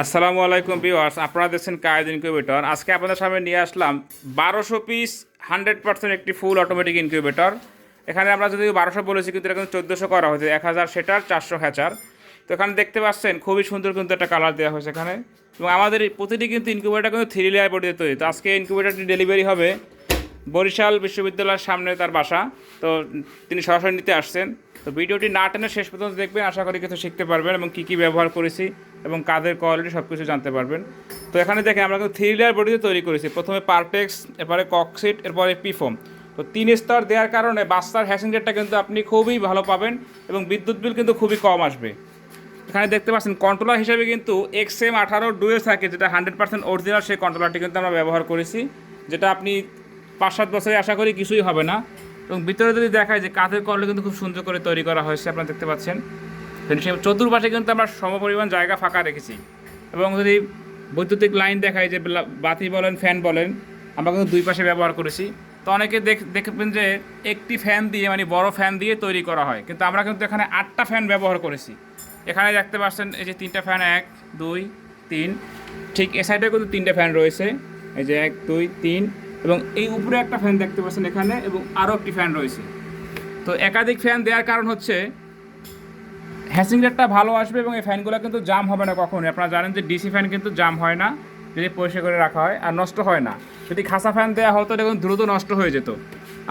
আসসালামু আলাইকুম ভিউয়ার্স, আপনারা দেখছেন কায়েদ ইনকিউবেটর। আজকে আপনাদের সামনে নিয়ে আসলাম বারোশো পিস, হান্ড্রেড পার্সেন্ট একটি ফুল অটোমেটিক ইনকিউবেটর। এখানে আমরা যদি বারোশো বলেছি, কিন্তু এটা কিন্তু চোদ্দোশো করা হয়েছে, এক হাজার সেটার চারশো হ্যাচার। তো এখানে দেখতে পাচ্ছেন, খুবই সুন্দর কিন্তু একটা কালার দেওয়া হয়েছে এখানে। এবং আমাদের প্রতিটি কিন্তু ইনকিউবেটার কিন্তু থ্রি লেয়ার বডিতে তো আজকে ইনকিউবেটারটি ডেলিভারি হবে বরিশাল বিশ্ববিদ্যালয়ের সামনে তার বাসা। তো তিনি সরাসরি নিতে আসছেন। তো ভিডিওটি না টেনে শেষ পর্যন্ত দেখবেন। আশা করি কিছু শিখতে পারবেন এবং কী কী ব্যবহার করেছি এবং কাদের কোয়ালিটি সব কিছু জানতে পারবেন। তো এখানে দেখেন, আমরা কিন্তু থ্রি লেয়ার বডিতে তৈরি করেছি। প্রথমে পারটেক্স এরপরে ককসিট, এরপরে পিফোম। তো তিন স্তর দেওয়ার কারণে বাস্তার হ্যাসেঞ্জারটা কিন্তু আপনি খুবই ভালো পাবেন এবং বিদ্যুৎ বিল কিন্তু খুবই কম আসবে। এখানে দেখতে পাচ্ছেন কন্ট্রোলার হিসেবে কিন্তু এক্স এম আঠারো ডুয়েল থাকে, যেটা হান্ড্রেড পার্সেন্ট অরিজিনাল সেই কন্ট্রোলারটি কিন্তু আমরা ব্যবহার করেছি, যেটা আপনি পাঁচ সাত বছরে আশা করি কিছুই হবে না। এবং ভিতরে যদি দেখায় যে কাঠের কললে কিন্তু খুব সুন্দর করে তৈরি করা হয়েছে, আপনারা দেখতে পাচ্ছেন। ফিনিশিং চতুর্পাশে কিন্তু আমরা সমপরিমাণ জায়গা ফাঁকা রেখেছি। এবং যদি বৈদ্যুতিক লাইন দেখায় যে বাতি বলেন, ফ্যান বলেন, আমরা কিন্তু দুই পাশে ব্যবহার করেছি। তো অনেকে দেখ দেখবেন যে একটি ফ্যান দিয়ে মানে বড় ফ্যান দিয়ে তৈরি করা হয়। কিন্তু আমরা কিন্তু এখানে আটটা ফ্যান ব্যবহার করেছি। এখানে দেখতে পাচ্ছেন, এই যে তিনটা ফ্যান, এক, দুই, তিন। ঠিক এ সাইডে কিন্তু তিনটে ফ্যান রয়েছে। এই যে এক, দুই, তিন এবং এই উপরে একটা ফ্যান দেখতে পাচ্ছেন এখানে এবং আরও একটি ফ্যান রয়েছে। তো একাধিক ফ্যান দেওয়ার কারণ হচ্ছে হ্যাসিং রেটটা ভালো আসবে এবং এই ফ্যানগুলো কিন্তু জাম হবে না কখনোই। আপনারা জানেন যে ডিসি ফ্যান কিন্তু জাম হয় না, যদি পরিষ্কার করে রাখা হয়, আর নষ্ট হয় না। যদি খাসা ফ্যান দেওয়া হতো, এটা দ্রুত নষ্ট হয়ে যেত।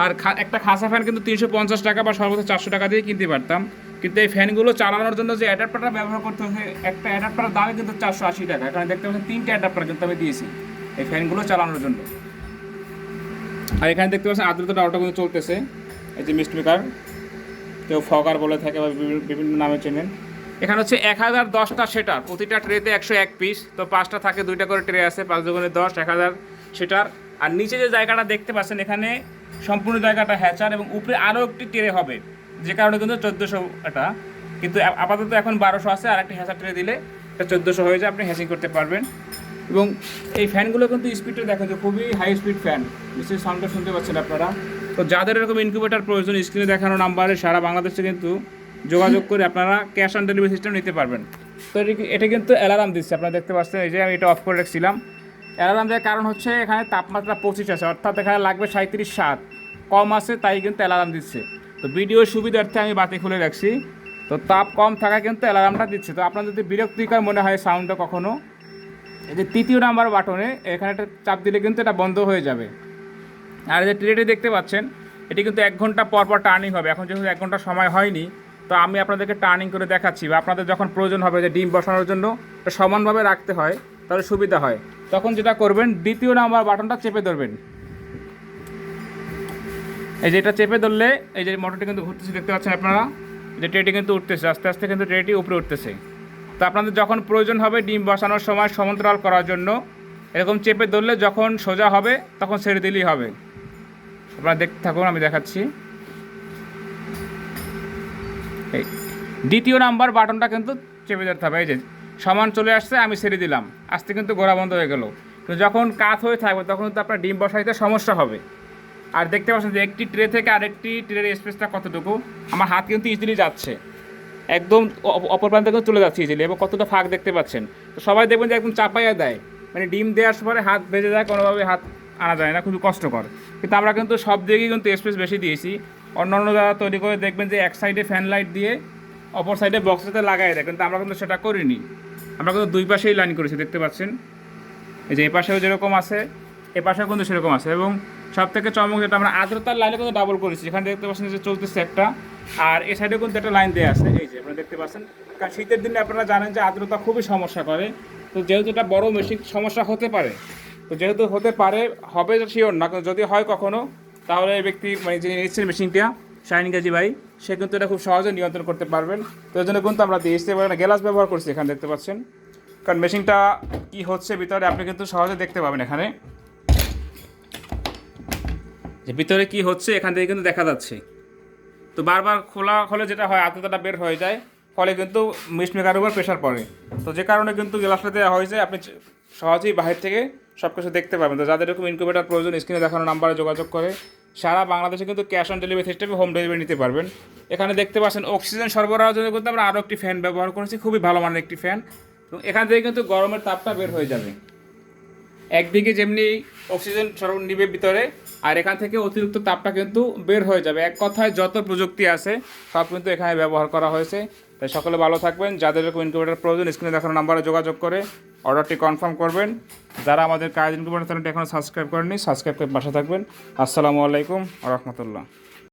আর একটা খাসা ফ্যান কিন্তু তিনশো পঞ্চাশ টাকা বা সর্বোচ্চ চারশো টাকা দিয়ে কিনতে পারতাম। কিন্তু এই ফ্যানগুলো চালানোর জন্য যে অ্যাডাপ্টারটা ব্যবহার করতে হচ্ছে, একটা অ্যাডাপ্টারের দামই কিন্তু চারশো আশি টাকা। এখানে দেখতে পাচ্ছেন তিনটে অ্যাডাপ্টার কিন্তু আমি দিয়েছি, এই ফ্যানগুলো চালানোর জন্য। আর এখানে দেখতে পাচ্ছেন আদ্রতা অটো কিন্তু চলতেছে। এই যে মিস্ট মেকার, কেউ ফগার বলে থাকে বা বিভিন্ন- বিভিন্ন নামে চেনেন। এখানে হচ্ছে এক হাজার দশটা সেটার, প্রতিটা ট্রেতে একশো এক পিস তো পাঁচটা থাকে, দুইটা করে ট্রে আছে, পাঁচ দুগুণে দশ, এক হাজার সেটার। আর নিচে যে জায়গাটা দেখতে পাচ্ছেন, এখানে সম্পূর্ণ জায়গাটা হ্যাচার এবং উপরে আরও একটি ট্রে হবে। যে কারণে কিন্তু চোদ্দোশো এটা। কিন্তু আপাতত এখন বারোশো আছে আর একটি হ্যাচার ট্রে দিলে এটা চোদ্দোশো হয়ে যায়, আপনি হ্যাচিং করতে পারবেন। এবং এই ফ্যানগুলো কিন্তু স্পিডটা দেখেন যে খুবই হাই স্পিড ফ্যান নিশ্চয়ই সাউন্ডটা শুনতে পাচ্ছেন আপনারা। তো যাদের এরকম ইনকিউবেটার প্রয়োজন স্ক্রিনে দেখানো নাম্বারে সারা বাংলাদেশে কিন্তু যোগাযোগ করে আপনারা ক্যাশ অন ডেলিভারি সিস্টেম নিতে পারবেন। তো এটি কিন্তু অ্যালার্ম দিচ্ছে, আপনারা দেখতে পাচ্ছেন, এই যে আমি এটা অফ করে রাখছিলাম। অ্যালার্ম দেওয়ার কারণ হচ্ছে এখানে তাপমাত্রা পঁচিশ আছে, অর্থাৎ এখানে লাগবে সাঁত্রিশ সাত। কম আছে, তাই কিন্তু অ্যালার্ম দিচ্ছে। তো ভিডিওর সুবিধার্থে আমি বাতি খুলে রাখছি। তো তাপ কম থাকা কিন্তু অ্যালার্মটা দিচ্ছে। তো আপনার যদি বিরক্তিকর মনে হয় সাউন্ডটা কখনো এই যে তৃতীয় নাম্বার বাটনে এখানে একটা চাপ দিলে কিন্তু এটা বন্ধ হয়ে যাবে। আর যে ট্রেটি দেখতে পাচ্ছেন, এটি কিন্তু এক ঘণ্টা পর পর টার্নিং হবে। এখন যেহেতু এক ঘণ্টা সময় হয়নি, তো আমি আপনাদেরকে টার্নিং করে দেখাচ্ছি বা আপনাদের যখন প্রয়োজন হবে যে ডিম বসানোর জন্য এটা সমানভাবে রাখতে হয়, তাহলে সুবিধা হয়। তখন যেটা করবেন, দ্বিতীয় নাম্বার বাটনটা চেপে ধরবেন। এই যে এটা চেপে ধরলে, এই যে মোটরটি কিন্তু ঘুরতেছে, দেখতে পাচ্ছেন আপনারা? যে ট্রেটি কিন্তু উঠতেছে, আস্তে আস্তে কিন্তু ট্রেটি উপরে উঠতেছে। তো আপনাদের যখন প্রয়োজন হবে ডিম বসানোর সময় সমান্তরাল করার জন্য, এরকম চেপে ধরলে যখন সোজা হবে, তখন ছেড়ে দিলেই হবে। আপনারা দেখতে থাকুন, আমি দেখাচ্ছি। এই দ্বিতীয় নাম্বার বাটনটা কিন্তু চেপে ধরতে হবে। এই যে, সমান চলে আসছে, আমি ছেড়ে দিলাম। আসতে কিন্তু গোড়া বন্ধ হয়ে গেল। তো যখন কাত হয়ে থাকবে, তখন কিন্তু আপনার ডিম বসাইতে সমস্যা হবে। আর দেখতে পাচ্ছেন যে একটি ট্রে থেকে আরেকটি ট্রের স্পেসটা কতটুকু? আমার হাত কিন্তু ইজিলি যাচ্ছে। একদম অপর প্রান্তে কিন্তু চলে যাচ্ছে ইজিলি এবং কতটা ফাঁক দেখতে পাচ্ছেন। তো সবাই দেখবেন যে একদম চাপাইয়া দেয়। মানে ডিম দেওয়ার পরে হাত ভেজে যায়, কোনোভাবে হাত আনা যায় না, খুবই কষ্টকর। কিন্তু আমরা কিন্তু সব দিকেই কিন্তু স্পেস বেশি দিয়েছি। অন্য অন্য যারা তৈরি করে দেখবেন যে এক সাইডে ফ্যান লাইট দিয়ে অপর সাইডে বক্সটাতে লাগাই দেয়, কিন্তু আমরা কিন্তু সেটা করিনি। আমরা কিন্তু দুই পাশেই লাইন করেছি, দেখতে পাচ্ছেন? এই যে এ পাশেও যেরকম আছে, এ পাশেও কিন্তু সেরকম আছে এবং সব থেকে চমক যেটা, আমরা আর্দ্রতার লাইনে কিন্তু ডাবল করেছি। এখানে দেখতে পাচ্ছেন যে চলতেছে একটা আর এই সাইডে কিন্তু একটা লাইন দেওয়া আছে, এই যে আপনারা দেখতে পাচ্ছেন। কারণ শীতের দিনে আপনারা জানেন যে আর্দ্রতা খুবই সমস্যা করে। তো যেহেতু এটা বড় মেশিন, সমস্যা হতে পারে। তো যেহেতু হতে পারে, হবে শিওর না যদি হয় কখনো, তাহলে এই ব্যক্তি মানে যিনি নিচ্ছেন মেশিনটা শাইনিং গাজী ভাই, সে কিন্তু এটা খুব সহজে নিয়ন্ত্রণ করতে পারবেন। তো এই জন্য কিন্তু আমরা দিয়ে আসতে পারেন গ্লাস ব্যবহার করছি এখানে দেখতে পাচ্ছেন। কারণ মেশিনটা কি হচ্ছে ভিতরে, আপনি কিন্তু সহজে দেখতে পাবেন এখানে। যে ভিতরে কি হচ্ছে, এখান থেকে কিন্তু দেখা যাচ্ছে। তো বারবার খোলা হলে যেটা হয়, আর্দ্রতাটা বের হয়ে যায়। ফলে কিন্তু মিস্ট মেকার উপর প্রেশার পড়ে। তো যে কারণে কিন্তু গ্লাসটা দেওয়া হয়েছে, আপনি সহজেই বাহির থেকে সব কিছু দেখতে পাবেন। তো যাদের এরকম ইনকিউবেটার প্রয়োজন স্ক্রিনে দেখানো নাম্বারে যোগাযোগ করে। সারা বাংলাদেশে কিন্তু ক্যাশ অন ডেলিভারি সিস্টেমে হোম ডেলিভারি নিতে পারবেন। এখানে দেখতে পাচ্ছেন অক্সিজেন সরবরাহের জন্য কিন্তু আমরা আরও একটি ফ্যান ব্যবহার করেছি। খুবই ভালো মানের একটি ফ্যান এবং এখান থেকে কিন্তু গরমের তাপটা বের হয়ে যাবে। একদিকে যেমনি অক্সিজেন নিবে ভিতরে, আর এখান থেকে অতিরিক্ত তাপটা কিন্তু বের হয়ে যাবে। এক কথায় যত প্রযুক্তি আছে, সব কিন্তু এখানে ব্যবহার করা হয়েছে। তাই সকলে ভালো থাকবেন। যাদের এরকম ইনকিউবেটার প্রয়োজন স্ক্রিনে দেখানো নাম্বারে যোগাযোগ করে অর্ডারটি কনফার্ম করবেন। যারা আমাদের কাজ ইনকিউবেটার চ্যানেলটি এখনও সাবস্ক্রাইব করেনি সাবস্ক্রাইব করে পাশে থাকবেন। আসসালামু আলাইকুম রহমতুল্লাহ।